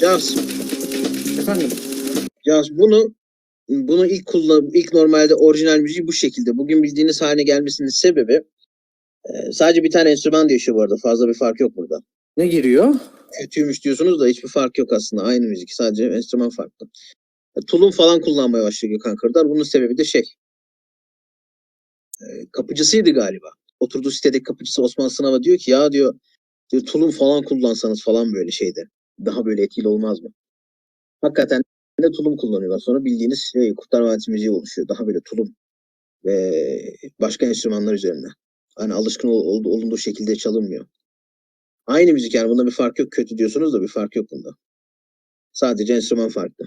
Yaz, Efendim? yaz bunu bunu ilk kullan ilk normalde orijinal müziği bu şekilde. Bugün bildiğiniz haline gelmesinin sebebi e, sadece bir tane enstrüman değişiyor bu arada. Fazla bir fark yok burada. Ne giriyor? Kötüymüş diyorsunuz da hiçbir fark yok aslında. Aynı müzik. Sadece enstrüman farklı. E, Tulum falan kullanmaya başlıyor Gökhan Kırdar. Bunun sebebi de şey. e, kapıcısıydı galiba. Oturduğu sitedeki kapıcısı Osman Sınav'a diyor ki ya diyor, diyor tulum falan kullansanız falan böyle şeyde. Daha böyle etkili olmaz mı? Hakikaten de tulum kullanıyorlar. Sonra bildiğiniz şey, Kurtlar Vadisi müziği oluşuyor. Daha böyle tulum ve başka enstrümanlar üzerine. Hani alışkın ol- ol- olunduğu şekilde çalınmıyor. Aynı müzik yani bunda bir fark yok. Kötü diyorsunuz da bir fark yok bunda. Sadece enstrüman farklı.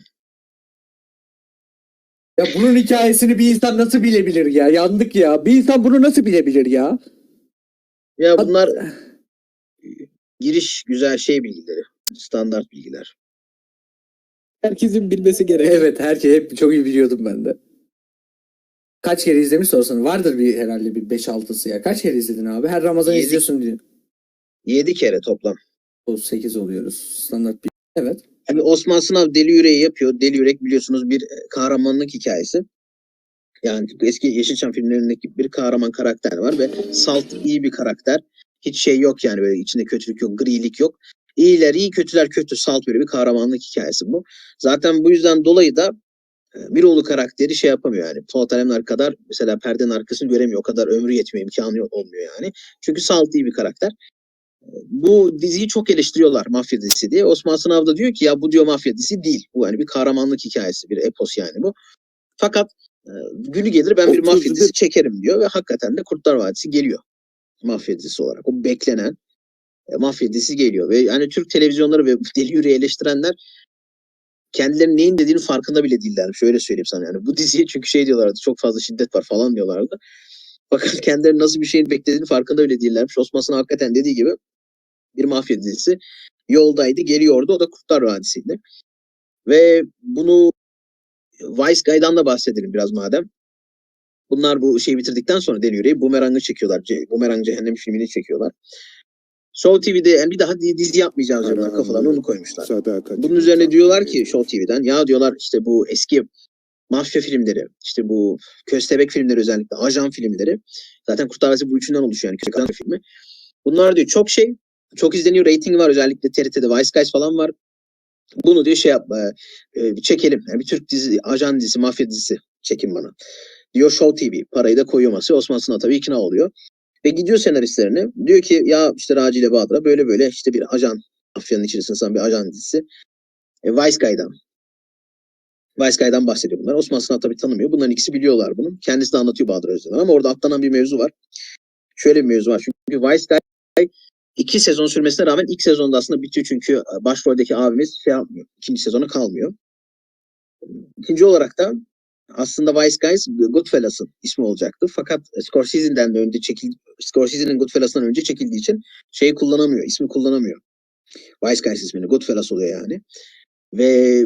Ya bunun hikayesini bir insan nasıl bilebilir ya? Yandık ya. Bir insan bunu nasıl bilebilir ya? Ya bunlar giriş güzel şey bilgileri. Standart bilgiler. Herkesin bilmesi gerek. Evet herkes hep çok iyi biliyordum ben de. Kaç kere izlemiş sorsan vardır bir herhalde bir 5-6'sı ya. Kaç kere izledin abi? Her Ramazan Yedi. izliyorsun diyor. 7 kere toplam. O 8 oluyoruz. Standart bir. Evet. Şimdi Osman Sınav Deli Yüreği yapıyor. Deli Yürek biliyorsunuz bir e, kahramanlık hikayesi. Yani eski Yeşilçam filmlerindeki bir kahraman karakter var ve salt iyi bir karakter. Hiç şey yok yani böyle içinde kötülük yok, grilik yok. İyiler iyi, kötüler kötü, salt böyle bir kahramanlık hikayesi bu. Zaten bu yüzden dolayı da e, Miroğlu karakteri şey yapamıyor yani. Polat Alemdar kadar mesela perdenin arkasını göremiyor. O kadar ömrü yetmiyor, imkanı olmuyor yani. Çünkü salt iyi bir karakter. Bu diziyi çok eleştiriyorlar mafya dizisi diye. Osman Sınav da diyor ki ya bu diyor mafya dizisi değil. Bu hani bir kahramanlık hikayesi, bir epos yani bu. Fakat e, günü gelir ben bir mafya dizisi çekerim diyor ve hakikaten de Kurtlar Vadisi geliyor. Mafya dizisi olarak. O beklenen e, mafya dizisi geliyor ve yani Türk televizyonları ve Deli Yüreği eleştirenler kendilerinin neyin dediğini farkında bile değiller. Şöyle söyleyeyim sana yani. Bu diziye çünkü şey diyorlardı çok fazla şiddet var falan diyorlardı. Fakat kendileri nasıl bir şeyin beklediğini farkında bile değillermiş. Osman Sınav hakikaten dediği gibi bir mafya dizisi yoldaydı, geliyordu. O da Kurtlar Vadisi'ydi. Ve bunu Vice Guy'dan da bahsedelim biraz madem. Bunlar bu şeyi bitirdikten sonra Deli Yüreği Boomerang'ı çekiyorlar. Ce- Boomerang Cehennem filmini çekiyorlar. Show TV'de yani bir daha di- dizi yapmayacağız diyorlar Ara- kafalarına onu koymuşlar. Sadakat. Bunun üzerine diyorlar ki Show TV'den ya diyorlar işte bu eski mafya filmleri, işte bu köstebek filmleri özellikle, ajan filmleri. Zaten Kurtlar Vadisi bu üçünden oluşuyor yani köstebek filmi. Bunlar diyor çok şey, çok izleniyor, rating var özellikle TRT'de, Vice Guys falan var. Bunu diyor şey yapma, e, çekelim. Yani bir Türk dizi, ajan dizisi, mafya dizisi çekin bana. Diyor Show TV. Parayı da koyuyor masaya. Osman Sınav tabii ikna oluyor. Ve gidiyor senaristlerine. Diyor ki ya işte Raci ile Bahadır'a böyle böyle işte bir ajan, mafyanın içerisinde sanan bir ajan dizisi. E, Vice. Vice Guy'dan bahsediyor bunlar. Osman Sınav tabii tanımıyor. Bunların ikisi biliyorlar bunu. Kendisi de anlatıyor Bahadır Özdemir. Ama orada atlanan bir mevzu var. Şöyle bir mevzu var. Çünkü Vice Guy iki sezon sürmesine rağmen ilk sezonda aslında bitiyor. Çünkü e, başroldeki abimiz şey yapmıyor. İkinci sezona kalmıyor. İkinci olarak da aslında Vice Guys Goodfellas'ın ismi olacaktı. Fakat Scorsese'den de önce çekil Scorsese'nin Goodfellas'tan önce çekildiği için şeyi kullanamıyor, ismi kullanamıyor. Vice Guys ismini Goodfellas oluyor yani. Ve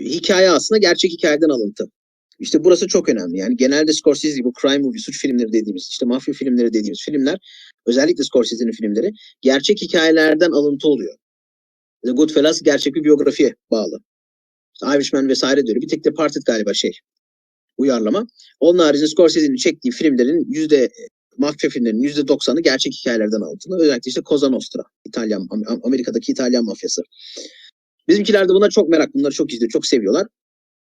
hikaye aslında gerçek hikayeden alıntı. İşte burası çok önemli. Yani genelde Scorsese gibi crime movie, suç filmleri dediğimiz, işte mafya filmleri dediğimiz filmler, özellikle Scorsese'nin filmleri gerçek hikayelerden alıntı oluyor. The Goodfellas gerçek bir biyografiye bağlı. Irishman vesaire diyor. Bir tek de Parted galiba şey uyarlama. Onun haricinde Scorsese'nin çektiği filmlerin yüzde mafya filmlerinin yüzde doksanı gerçek hikayelerden alıntılı. Özellikle işte Cosa Nostra, İtalyan, Am- Am- Amerika'daki İtalyan mafyası. Bizimkiler de buna çok merak, bunları çok izliyor, çok seviyorlar.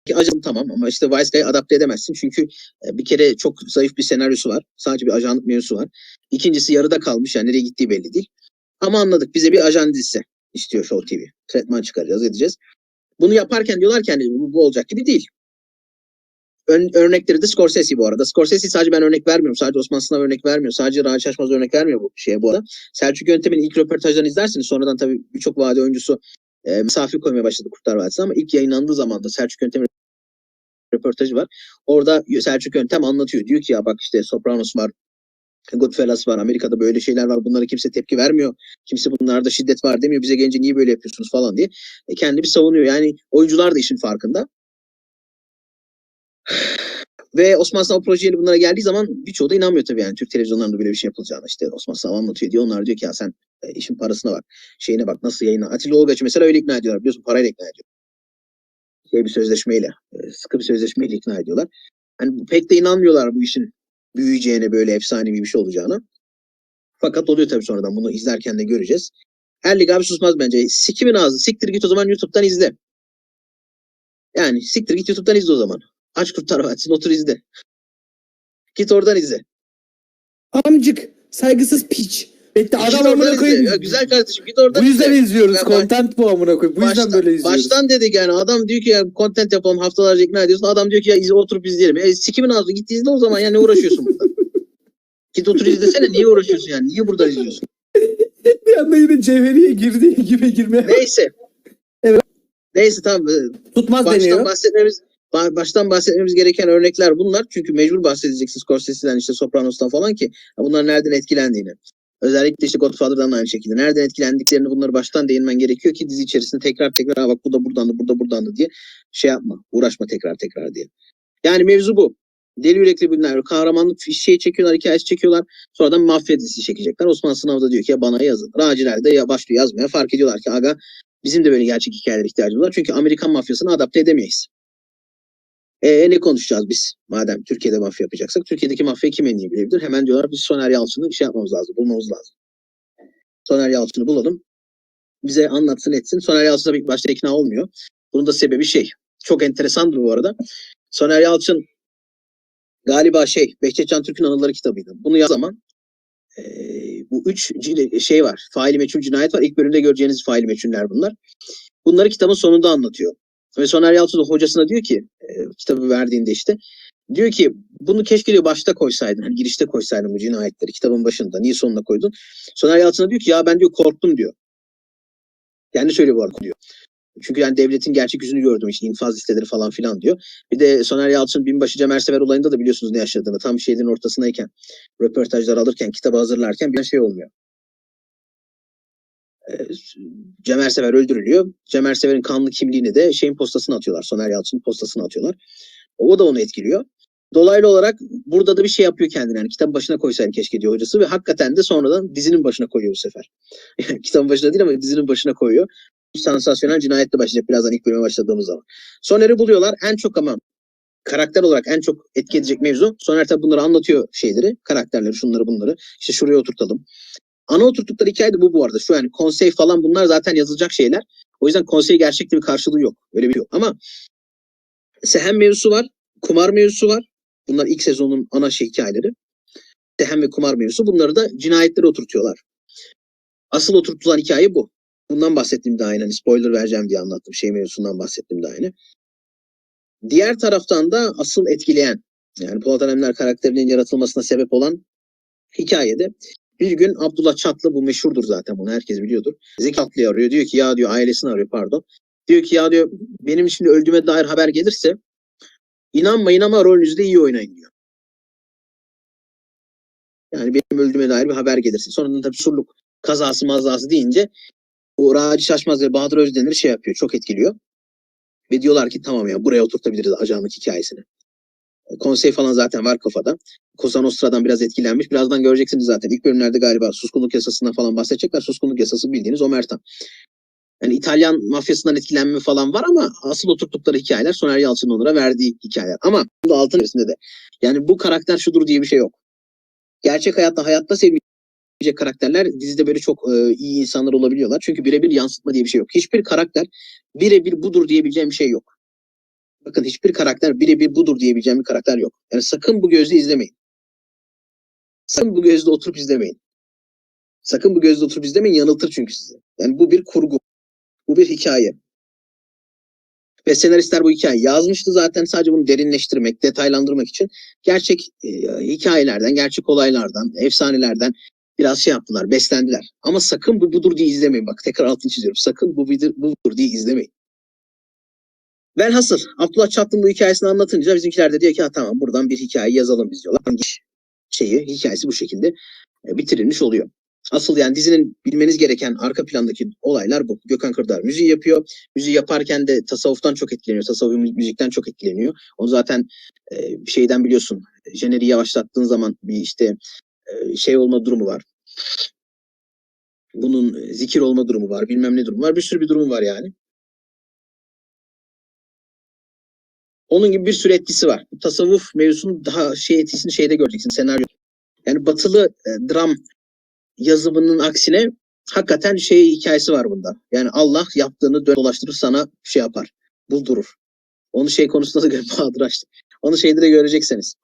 Ki ajan tamam ama işte Vice Guy'ı adapte edemezsin çünkü e, bir kere çok zayıf bir senaryosu var. Sadece bir ajanlık mevzusu var. İkincisi yarıda kalmış yani nereye gittiği belli değil. Ama anladık bize bir ajan dizisi istiyor Show TV. Tretman çıkaracağız edeceğiz. Bunu yaparken diyorlar ki hani bu olacak gibi değil. Örnekleri de Scorsese bu arada. Scorsese sadece ben örnek vermiyorum. Sadece Osman Sınav örnek vermiyor. Sadece Raci Şaşmaz örnek vermiyor bu şeye bu arada. Selçuk Yöntem'in ilk röportajlarını izlersiniz. Sonradan tabii birçok vade oyuncusu e, misafir koymaya başladı Kurtlar Vadisi ama ilk yayınlandığı zaman da Selçuk Yöntem'in röportajı var. Orada Selçuk Yöntem anlatıyor. Diyor ki ya bak işte Sopranos var, Goodfellas var, Amerika'da böyle şeyler var. Bunlara kimse tepki vermiyor. Kimse bunlarda şiddet var demiyor. Bize gelince niye böyle yapıyorsunuz falan diye. E, kendi bir savunuyor. Yani oyuncular da işin farkında. Ve Osman Sınav projeleri bunlara geldiği zaman birçoğu da inanmıyor tabii yani Türk televizyonlarında böyle bir şey yapılacağını. İşte Osman Sınav anlatıyor diyor. Onlar diyor ki ya sen e, işin parasına bak. Şeyine bak nasıl yayına. Atilla Olgaç'ı mesela öyle ikna ediyorlar. Biliyorsun parayla ikna ediyor. Şey bir sözleşmeyle. e, Sıkı bir sözleşmeyle ikna ediyorlar. Hani pek de inanmıyorlar bu işin büyüyeceğine böyle efsanevi bir şey olacağına. Fakat oluyor tabii sonradan. Bunu izlerken de göreceğiz. Her lig abi susmaz bence. Sikimin ağzı. Siktir git o zaman YouTube'dan izle. Yani siktir git YouTube'dan izle o zaman. Aç Kurtlar Vadisi'ni otur izle. Git oradan izle. Amcık. Saygısız piç. Bekle Git adam oradan amına izle. koyayım. Ya güzel kardeşim git oradan Bu yüzden izle. izliyoruz. Ya baş- Content bu amına koyayım. Bu yüzden Baştan, böyle izliyoruz. baştan dedik yani adam diyor ki ya content yapalım haftalarca ikna ediyorsun. Adam diyor ki ya izle, oturup izleyelim. E, sikimin ağzı git izle o zaman ya ne uğraşıyorsun burada? git otur izlesene niye uğraşıyorsun yani? Niye burada izliyorsun? Bir anda yine cevheriye girdiği gibi girmeye. Neyse. Evet. Neyse tamam. e, Tutmaz Baştan deniyor. bahsetmemiz ba- baştan bahsetmemiz gereken örnekler bunlar. Çünkü mecbur bahsedeceksin Scorsese'den işte Sopranos'tan falan ki bunlar nereden etkilendiğini. Özellikle işte Godfather'dan da aynı şekilde. Nereden etkilendiklerini bunları baştan değinmen gerekiyor ki dizi içerisinde tekrar tekrar "Aa bak bu da buradandı, burada buradandı diye şey yapma. Uğraşma tekrar tekrar diye. Yani mevzu bu. Deli yürekli bunlar. Kahramanlık şey çekiyorlar, hikayesi çekiyorlar. Sonradan mafya dizisi çekecekler. Osman Sınav da diyor ki ya bana yazın. Raciler de ya başlıyor yazmaya. Fark ediyorlar ki aga bizim de böyle gerçek hikayelere ihtiyacımız var. Çünkü Amerikan mafyasını adapte edemeyiz. E ne konuşacağız biz? Madem Türkiye'de mafya yapacaksak. Türkiye'deki mafyayı kim en iyi bilebilir? Hemen diyorlar biz Soner Yalçın'ı şey yapmamız lazım. Bulmamız lazım. Soner Yalçın'ı bulalım. Bize anlatsın etsin. Soner Yalçın tabii başta ikna olmuyor. Bunun da sebebi şey. Çok enteresandır bu arada. Soner Yalçın galiba şey Behçet Can Türk'ün anıları kitabıydı. Bunu yaz zaman e, bu üç şey var. Faili meçhul cinayet var. İlk bölümde göreceğiniz faili meçhuller bunlar. Bunları kitabın sonunda anlatıyor. Ve Soner Yalçın da hocasına diyor ki e, kitabı verdiğinde işte diyor ki bunu keşke diyor başta koysaydın. Hani girişte koysaydın bu cinayetleri kitabın başında. Niye sonuna koydun? Soner Yalçın'a diyor ki ya ben diyor korktum diyor. Kendi söylüyor bu arada diyor. Çünkü yani devletin gerçek yüzünü gördüm işte infaz listeleri falan filan diyor. Bir de Soner Yalçın binbaşı Cemal Sever olayında da biliyorsunuz ne yaşadığını. Tam şehrin ortasındayken röportajlar alırken kitabı hazırlarken bir şey olmuyor. Ee, Cemal Sever öldürülüyor. Cemal Sever'in kanlı kimliğini de şeyin postasına atıyorlar. Soner Yalçın'ın postasına atıyorlar. O da onu etkiliyor. Dolaylı olarak burada da bir şey yapıyor kendine. Yani kitabın başına koysaydı keşke diyor hocası ve hakikaten de sonradan dizinin başına koyuyor bu sefer. kitabın başına değil ama dizinin başına koyuyor. Sansasyonel cinayetle başlayacak birazdan ilk bölüme başladığımız zaman. Soner'i buluyorlar. En çok ama karakter olarak en çok etki edecek mevzu. Soner tabi bunları anlatıyor şeyleri. Karakterleri şunları bunları. İşte şuraya oturtalım. Ana oturttukları hikaye de bu bu arada. Şu yani konsey falan bunlar zaten yazılacak şeyler. O yüzden konsey gerçekte bir karşılığı yok. Öyle bir yok. Ama Sehem mevzusu var. Kumar mevzusu var. Bunlar ilk sezonun ana şey hikayeleri. Sehem ve kumar mevzusu. Bunları da cinayetlere oturtuyorlar. Asıl oturtulan hikaye bu. Bundan bahsettim daha yine. Hani spoiler vereceğim diye anlattım. Şey mevzusundan bahsettim daha yine. Diğer taraftan da asıl etkileyen yani Polat Alemdar karakterinin yaratılmasına sebep olan hikayede bir gün Abdullah Çatlı bu meşhurdur zaten bunu herkes biliyordur. Zeki Atlı'yı arıyor diyor ki ya diyor ailesini arıyor pardon. Diyor ki ya diyor benim şimdi öldüğüme dair haber gelirse inanmayın ama rolünüzde iyi oynayın diyor. Yani benim öldüğüme dair bir haber gelirse. Sonradan tabii surluk kazası mazası deyince o Raci Şaşmaz ve Bahadır Özdenir şey yapıyor çok etkiliyor. Ve diyorlar ki tamam ya buraya oturtabiliriz ajanlık hikayesini. Konsey falan zaten var kafada. Cosa Nostra'dan biraz etkilenmiş. Birazdan göreceksiniz zaten. İlk bölümlerde galiba suskunluk yasasından falan bahsedecekler. Suskunluk yasası bildiğiniz Omerta. Yani İtalyan mafyasından etkilenme falan var ama asıl oturttukları hikayeler Soner Yalçın'ın onlara verdiği hikayeler. Ama bu altın üstünde de. Yani bu karakter şudur diye bir şey yok. Gerçek hayatta hayatta sevilecek karakterler dizide böyle çok e, iyi insanlar olabiliyorlar. Çünkü birebir yansıtma diye bir şey yok. Hiçbir karakter birebir budur diyebileceğim bir şey yok. Bakın hiçbir karakter birebir budur diyebileceğim bir karakter yok. Yani sakın bu gözle izlemeyin. Sakın bu gözle oturup izlemeyin. Sakın bu gözle oturup izlemeyin yanıltır çünkü sizi. Yani bu bir kurgu. Bu bir hikaye. Ve senaristler bu hikayeyi yazmıştı zaten sadece bunu derinleştirmek, detaylandırmak için gerçek e, hikayelerden, gerçek olaylardan, efsanelerden biraz şey yaptılar, beslendiler. Ama sakın bu budur diye izlemeyin. Bak tekrar altını çiziyorum. Sakın bu budur, budur diye izlemeyin. Velhasıl Abdullah Çatlı'nın bu hikayesini anlatınca bizimkiler de diyor ki tamam buradan bir hikaye yazalım biz diyorlar. Hangi şeyi, hikayesi bu şekilde e, bitirilmiş oluyor. Asıl yani dizinin bilmeniz gereken arka plandaki olaylar bu. Gökhan Kırdar müziği yapıyor. Müziği yaparken de tasavvuftan çok etkileniyor. Tasavvuf mü- müzikten çok etkileniyor. Onu zaten e, bir şeyden biliyorsun. Jeneriği yavaşlattığın zaman bir işte e, şey olma durumu var. Bunun e, zikir olma durumu var. Bilmem ne durumu var. Bir sürü bir durumu var yani. Onun gibi bir sürü etkisi var. Tasavvuf mevzusunun daha şey etkisini şeyde göreceksin. Senaryo. Yani batılı e, dram yazımının aksine hakikaten şey hikayesi var bunda. Yani Allah yaptığını dolaştırır sana şey yapar. Buldurur. Onu şey konusunda da Bahadır açtı. Onu şeyde de göreceksiniz.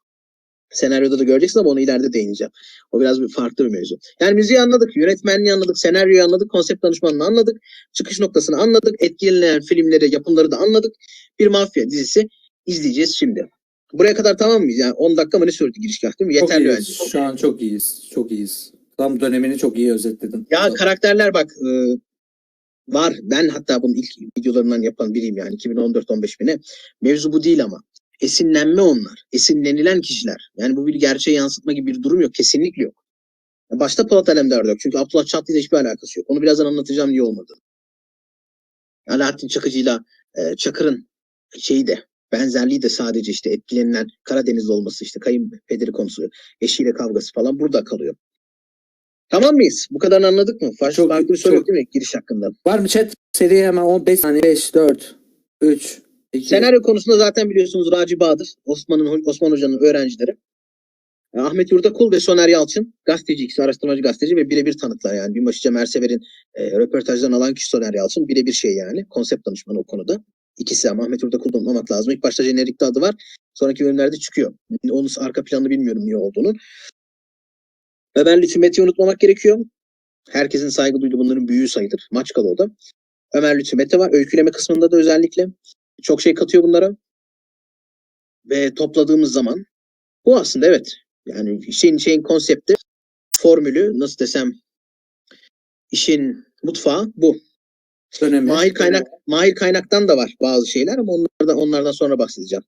Senaryoda da göreceksiniz ama onu ileride değineceğim. O biraz bir farklı bir mevzu. Yani müziği anladık, yönetmenliği anladık, senaryoyu anladık, konsept danışmanını anladık, çıkış noktasını anladık, etkilenen filmleri, yapımları da anladık. Bir mafya dizisi izleyeceğiz şimdi. Buraya kadar tamam mıyız? Yani 10 dakika mı ne sürdü girişgah değil mi? Çok Yeterli iyiyiz. bence. Şu an çok iyiyiz. Çok iyiyiz. Tam dönemini çok iyi özetledin. Ya karakterler bak e, var. Ben hatta bunun ilk videolarından yapan biriyim yani 2014-15 bine. Mevzu bu değil ama. Esinlenme onlar. Esinlenilen kişiler. Yani bu bir gerçeği yansıtma gibi bir durum yok. Kesinlikle yok. Başta Polat Alemdar da yok. Çünkü Abdullah Çatlı ile hiçbir alakası yok. Onu birazdan anlatacağım niye olmadığını. Alaaddin Çakıcı'yla e, Çakır'ın şeyi de benzerliği de sadece işte etkilenilen Karadenizli olması işte kayınpederi konusu, eşiyle kavgası falan burada kalıyor. Tamam mıyız? Bu kadarını anladık mı? Farklı, Çok- farklı bir soru yok değil mi giriş hakkında? Var mı chat? Seriye hemen 15 saniye. 5, 4, 3, 2. Senaryo konusunda zaten biliyorsunuz Raci Bahadır, Osman'ın Osman Hoca'nın öğrencileri. E, Ahmet Yurdakul ve Soner Yalçın gazeteci, ikisi araştırmacı gazeteci ve birebir tanıklar yani. Binbaşı Cem Ersever'in e, röportajlarını alan kişi Soner Yalçın birebir şey yani. Konsept danışmanı o konuda. İkisi ama Ahmet Yurdakul'u unutmamak lazım. İlk başta jenerikte adı var. Sonraki bölümlerde çıkıyor. Onun arka planını bilmiyorum niye olduğunu. Ömer Lütfü Mete'yi unutmamak gerekiyor. Herkesin saygı duyduğu bunların büyüğü sayılır. Maçkalı o da. Ömer Lütfü Mete var. Öyküleme kısmında da özellikle. Çok şey katıyor bunlara. Ve topladığımız zaman bu aslında evet. Yani şeyin şeyin konsepti, formülü nasıl desem işin mutfağı bu. Dönemi. Mahir kaynak Mahir kaynaktan da var bazı şeyler ama onlardan onlardan sonra bahsedeceğim.